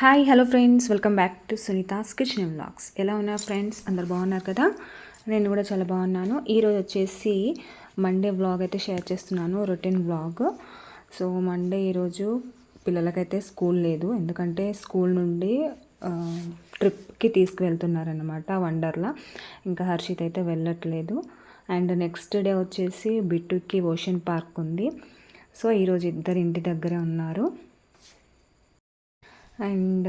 Hi hello friends welcome back to Sunitha's kitchen vlogs ఎలా ఉన్నారు friends అందరు బాగున్నారు కదా? నేను కూడా చాలా బాగున్నాను. ఈరోజు వచ్చేసి మండే వ్లాగ్ అయితే షేర్ చేస్తున్నాను రొటీన్ వ్లాగ్ సో మండే ఈరోజు పిల్లలకైతే స్కూల్ లేదు. ఎందుకంటే స్కూల్ నుండి ట్రిప్కి తీసుకువెళ్తున్నారనమాట వండర్లా ఇంకా హర్షిత్ అయితే వెళ్ళట్లేదు. అండ్ నెక్స్ట్ డే వచ్చేసి బిట్టుకి ఓషన్ పార్క్ ఉంది. సో ఈరోజు ఇద్దరు ఇంటి దగ్గరే ఉన్నారు. అండ్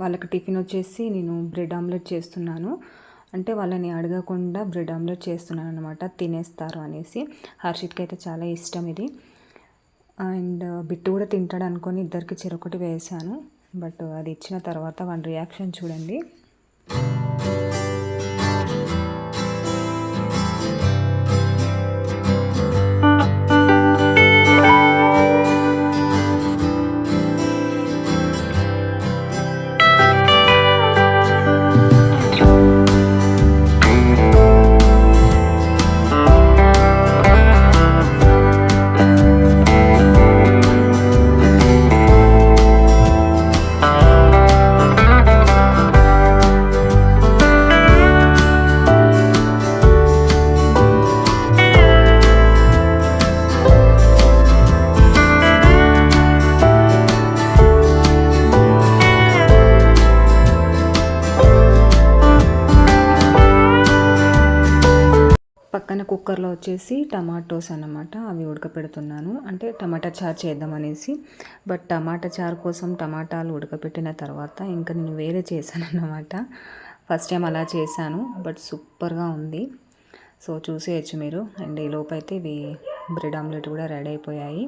వాళ్ళకి టిఫిన్ వచ్చేసి నేను బ్రెడ్ ఆమ్లెట్ చేస్తున్నాను. అంటే వాళ్ళని అడగకుండా బ్రెడ్ ఆమ్లెట్ చేస్తున్నాను అనమాట తినేస్తారు అనేసి. హర్షిత్కి అయితే చాలా ఇష్టం ఇది. అండ్ బిట్టు కూడా తింటాడు అనుకొని ఇద్దరికి చెరొకటి వేసాను బట్ అది ఇచ్చిన తర్వాత వాళ్ళ రియాక్షన్ చూడండి. వచ్చేసి టమాటోస్ అన్నమాట అవి ఉడకపెడుతున్నాను. అంటే టమాటా చారు చేద్దామనేసి బట్ టమాటా చారు కోసం టమాటాలు ఉడకపెట్టిన తర్వాత ఇంకా నేను వేరే చేశాను అన్నమాట. ఫస్ట్ టైం అలా చేశాను బట్ సూపర్గా ఉంది. సో చూసేయచ్చు మీరు. అండ్ ఈ లోపైతే అయితే ఇవి బ్రెడ్ ఆమ్లెట్ కూడా రెడీ అయిపోయాయి.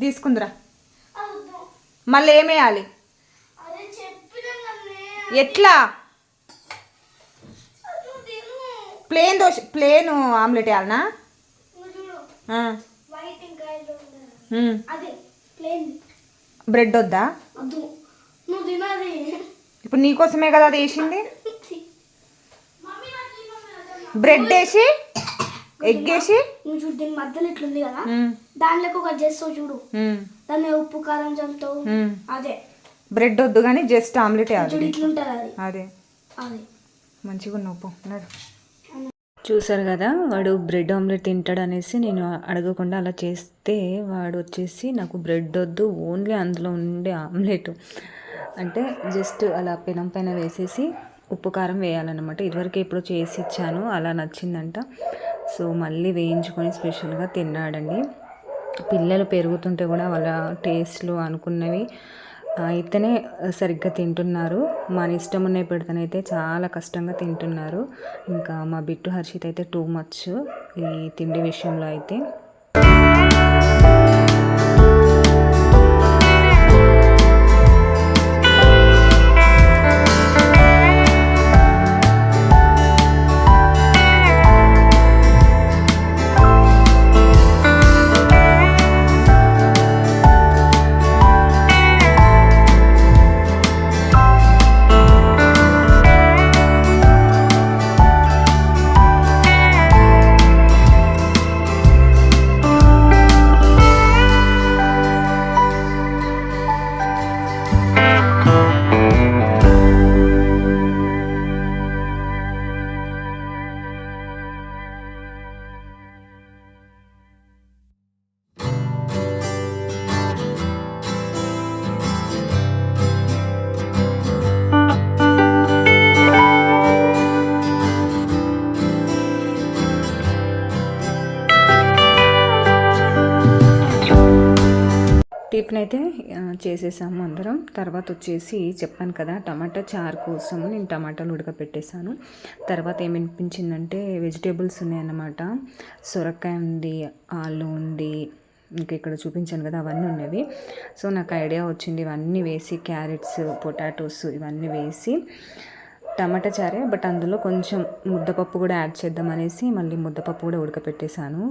తీసుకుందిరా. మళ్ళీ ఏమేయాలి? ఎట్లా? ప్లేన్ దోశ ప్లేన్ ఆమ్లెట్ వేయాలనా? బ్రెడ్ వద్దా? ఇప్పుడు నీకోసమే కదా అది వేసింది? బ్రెడ్ వేసి ఎగ్ వేసి నువ్వు చూడు దీని మధ్యలో ఇట్లుంది కదా. ఉమ్, దాంట్లోకి ఒక చేస్తావు చూడు. దాన్ని ఉప్పు కారం చల్లుతావు. అదే. బ్రెడ్ వద్దు కానీ జస్ట్ ఆమ్లెట్ చూడు ఇట్లుంటది అది. అదే. అది. మంచిగా ఉన్నావు పో నడు. చూసారు కదా వాడు బ్రెడ్ ఆమ్లెట్ తింటాడు అనేసి నేను అడగకుండా అలా చేస్తే వాడు వచ్చేసి నాకు బ్రెడ్ వద్దు ఓన్లీ అందులో ఉండే ఆమ్లెట్. అంటే జస్ట్ అలా పెనం పైన వేసేసి ఉప్పు కారం వేయాలన్నమాట. ఇదివరకు ఎప్పుడు చేసి ఇచ్చాను అలా నచ్చిందంట. సో మళ్ళీ వేయించుకొని స్పెషల్గా తిన్నాడండి. పిల్లలు పెరుగుతుంటే కూడా వాళ్ళ టేస్ట్లు అనుకున్నవి అయితేనే సరిగ్గా తింటున్నారు. మన ఇష్టం ఉన్నాయి పెడితేనైతే చాలా కష్టంగా తింటున్నారు. ఇంకా మా బిట్టు హర్షిత్ అయితే టూ మచ్ ఈ తిండి విషయంలో అయితే. టిఫిన్ అయితే చేసేసాము అందరం. తర్వాత వచ్చేసి చెప్పాను కదా టమాటా చారు కోసం నేను టమాటాలు ఉడకపెట్టేశాను. తర్వాత ఏమనిపించిందంటే వెజిటేబుల్స్ ఉన్నాయన్నమాట. సొరకాయ ఉంది ఆలు ఉంది ఇంకా ఇక్కడ చూపించాను కదా అవన్నీ ఉన్నవి. సో నాకు ఐడియా వచ్చింది ఇవన్నీ వేసి క్యారెట్స్ పొటాటోస్ ఇవన్నీ వేసి టమాటా చారే. బట్ అందులో కొంచెం ముద్దపప్పు కూడా యాడ్ చేద్దామనేసి మళ్ళీ ముద్దపప్పు కూడా ఉడకపెట్టేశాను.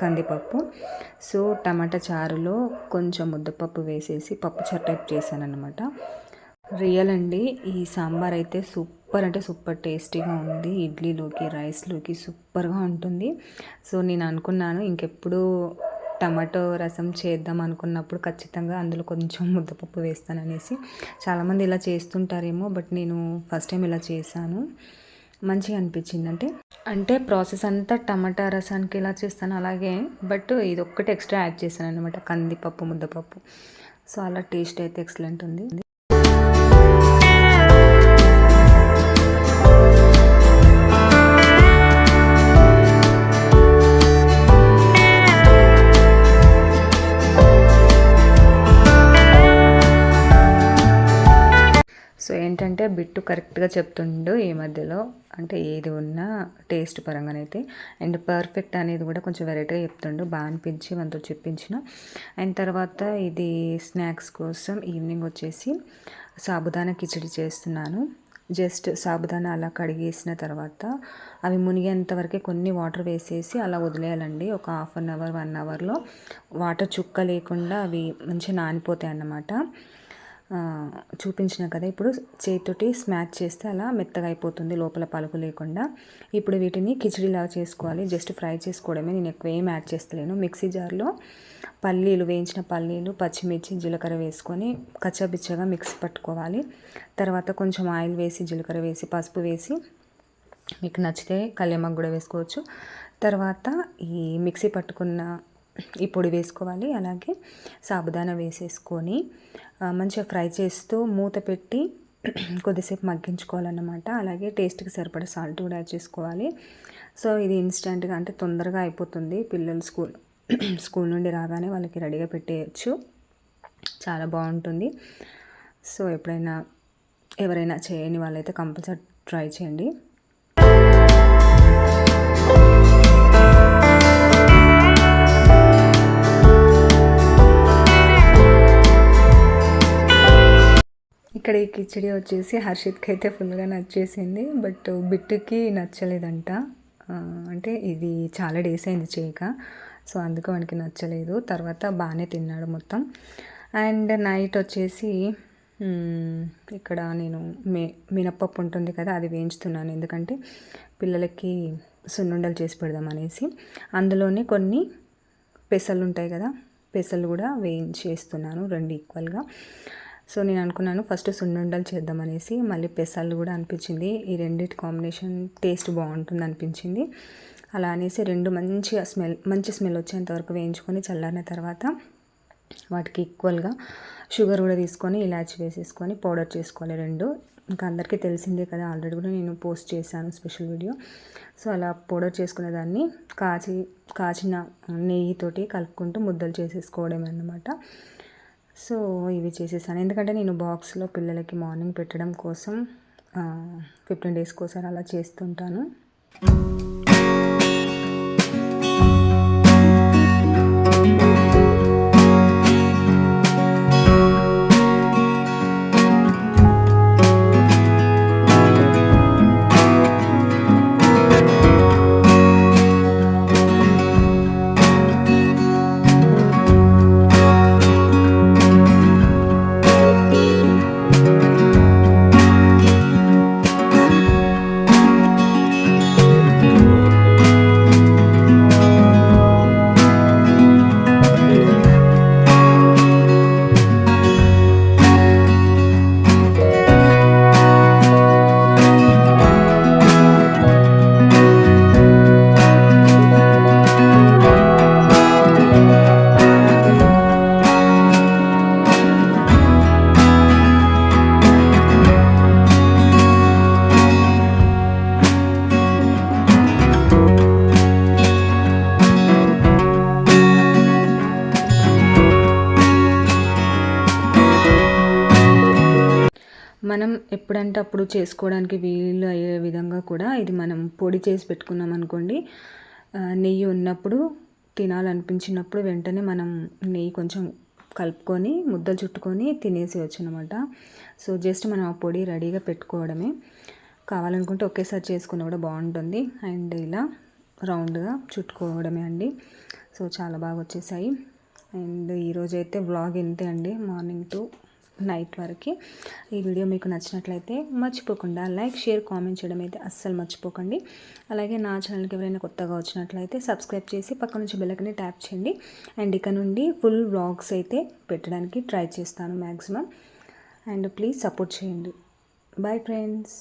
కందిపప్పు. సో టమాటా చారులో కొంచెం ముద్దపప్పు వేసేసి పప్పు చారు టైప్ చేశాను అనమాట రియల్ అండి ఈ సాంబార్ అయితే సూపర్ అంటే సూపర్ టేస్టీగా ఉంది. ఇడ్లీలోకి రైస్లోకి సూపర్గా ఉంటుంది. సో నేను అనుకున్నాను ఇంకెప్పుడు టమాటో రసం చేద్దాం అనుకున్నప్పుడు ఖచ్చితంగా అందులో కొంచెం ముద్దపప్పు వేస్తాననేసి. చాలామంది ఇలా చేస్తుంటారేమో బట్ నేను ఫస్ట్ టైం ఇలా చేశాను. మంచిగా అనిపించింది. అంటే అంటే ప్రాసెస్ అంతా టమాటా రసానికి ఎలా చేస్తాను అలాగే బట్ ఇది ఒక్కటి ఎక్స్ట్రా యాడ్ చేశాను అనమాట కందిపప్పు ముద్దపప్పు. సో అలా టేస్ట్ అయితే ఎక్సలెంట్ ఉంది. ఏంటంటే బిట్టు కరెక్ట్గా చెప్తుండు ఈ మధ్యలో. అంటే ఏది ఉన్నా టేస్ట్ పరంగానైతే. అండ్ పర్ఫెక్ట్ అనేది కూడా కొంచెం వెరైటీగా చెప్తుండు. బాగా అనిపించి మనతో చెప్పించిన. అండ్ తర్వాత ఇది స్నాక్స్ కోసం ఈవినింగ్ వచ్చేసి సాబుదానా కిచడి చేస్తున్నాను. జస్ట్ సాబుదానా అలా కడిగేసిన తర్వాత అవి మునిగేంత వరకే కొన్ని వాటర్ వేసేసి అలా వదిలేయాలండి. ఒక హాఫ్ అన్ అవర్ వన్ అవర్లో. వాటర్ చుక్క లేకుండా అవి మంచిగా నానిపోతాయి అన్నమాట చూపించిన కదా ఇప్పుడు చేతితోటి స్మాచ్ చేస్తే అలా మెత్తగా అయిపోతుంది లోపల పలుకు లేకుండా. ఇప్పుడు వీటిని కిచడీలాగా చేసుకోవాలి జస్ట్ ఫ్రై చేసుకోవడమే. నేను ఎక్కువ ఏం యాడ్ చేస్తలేను. మిక్సీ జార్లో పల్లీలు వేయించిన పల్లీలు పచ్చిమిర్చి జీలకర్ర వేసుకొని కచ్చబిచ్చగా మిక్సీ పట్టుకోవాలి. తర్వాత కొంచెం ఆయిల్ వేసి జీలకర్ర వేసి పసుపు వేసి మీకు నచ్చితే కళ్యామాకు కూడా వేసుకోవచ్చు. తర్వాత ఈ మిక్సీ పట్టుకున్న ఈ పొడి వేసుకోవాలి. అలాగే సాబుదానా వేసేసుకొని మంచిగా ఫ్రై చేస్తూ మూత పెట్టి కొద్దిసేపు మగ్గించుకోవాలన్నమాట. అలాగే టేస్ట్కి సరిపడా సాల్ట్ కూడా యాడ్ చేసుకోవాలి. సో ఇది ఇన్స్టెంట్గా అంటే తొందరగా అయిపోతుంది. పిల్లలు స్కూల్ స్కూల్ నుండి రాగానే వాళ్ళకి రెడీగా పెట్టేయచ్చు. చాలా బాగుంటుంది. సో ఎప్పుడైనా ఎవరైనా చేయని వాళ్ళైతే కంపల్సరీ ట్రై చేయండి. ఇక్కడ ఈ కిచడి వచ్చేసి హర్షిత్కి అయితే ఫుల్గా నచ్చేసింది బట్ బిట్టుకి నచ్చలేదంట. అంటే ఇది చాలా డేస్ అయింది చేయక సో అందుకు వానికి నచ్చలేదు. తర్వాత బాగానే తిన్నాడు మొత్తం. అండ్ నైట్ వచ్చేసి ఇక్కడ నేను మే మినప్పప్పు ఉంటుంది కదా అది వేయించుతున్నాను. ఎందుకంటే పిల్లలకి సున్నుండలు చేసి పెడదాం అనేసి. అందులోనే కొన్ని పెసలు ఉంటాయి కదా పెసలు కూడా వేయించి వేస్తున్నాను రెండు ఈక్వల్గా సో నేను అనుకున్నాను ఫస్ట్ సున్నుండలు చేద్దామనేసి మళ్ళీ పెసలు కూడా అనిపించింది. ఈ రెండింటి కాంబినేషన్ టేస్ట్ బాగుంటుంది అనిపించింది. అలా అనేసి రెండు మంచిగా స్మెల్ మంచి స్మెల్ వచ్చేంత వరకు వేయించుకొని చల్లారిన తర్వాత వాటికి ఈక్వల్గా షుగర్ కూడా తీసుకొని ఇలాచి వేసేసుకొని పౌడర్ చేసుకోవాలి రెండు. ఇంకా అందరికీ తెలిసిందే కదా ఆల్రెడీ కూడా నేను పోస్ట్ చేశాను స్పెషల్ వీడియో. సో అలా పౌడర్ చేసుకునే దాన్ని కాచి కాచిన నెయ్యితోటి కలుపుకుంటూ ముద్దలు చేసేసుకోవడమే అన్నమాట. సో ఇవి చేసేసాను. ఎందుకంటే నేను బాక్స్లో పిల్లలకి మార్నింగ్ పెట్టడం కోసం ఫిఫ్టీన్ డేస్కి ఒకసారి అలా చేస్తుంటాను. మనం ఎప్పుడంటే అప్పుడు చేసుకోవడానికి వీలు అయ్యే విధంగా కూడా ఇది మనం పొడి చేసి పెట్టుకున్నాం అనుకోండి నెయ్యి ఉన్నప్పుడు తినాలనిపించినప్పుడు వెంటనే మనం నెయ్యి కొంచెం కలుపుకొని ముద్దలు చుట్టుకొని తినేసి అనమాట సో జస్ట్ మనం ఆ పొడి రెడీగా పెట్టుకోవడమే. కావాలనుకుంటే ఒకేసారి చేసుకున్న కూడా బాగుంటుంది. అండ్ ఇలా రౌండ్గా చుట్టుకోవడమే అండి. సో చాలా బాగా వచ్చేసాయి. అండ్ ఈరోజు అయితే వ్లాగ్ ఇంతే అండి. మార్నింగ్ టు నైట్ వరకు. ఈ వీడియో మీకు నచ్చినట్లయితే మర్చిపోకుండా లైక్ షేర్ కామెంట్ చేయడం అయితే అస్సలు మర్చిపోకండి. అలాగే నా ఛానల్కి ఎవరైనా కొత్తగా వచ్చినట్లయితే సబ్స్క్రైబ్ చేసి పక్క నుంచి బెల్లకని ట్యాప్ చేయండి. అండ్ ఇక నుండి ఫుల్ వ్లాగ్స్ అయితే పెట్టడానికి ట్రై చేస్తాను మ్యాక్సిమం అండ్ ప్లీజ్ సపోర్ట్ చేయండి. Bye friends